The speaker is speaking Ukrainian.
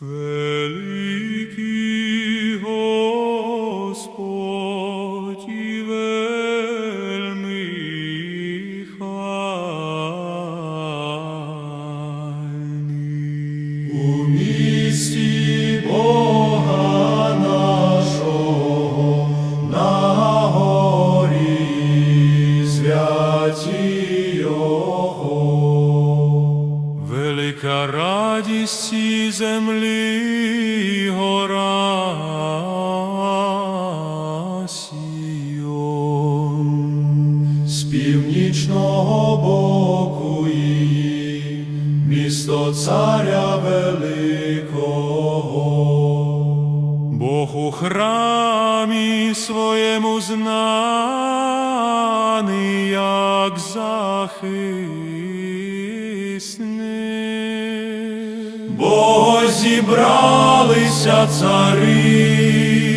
Великий Господь і вельми хвальний. У місті Бога нашого на горі святі Його. Велика радість цій землі гора Сіон. З північного боку її місто царя великого. Бог у храмі своєму знаний, як захисник бо зібралися цари.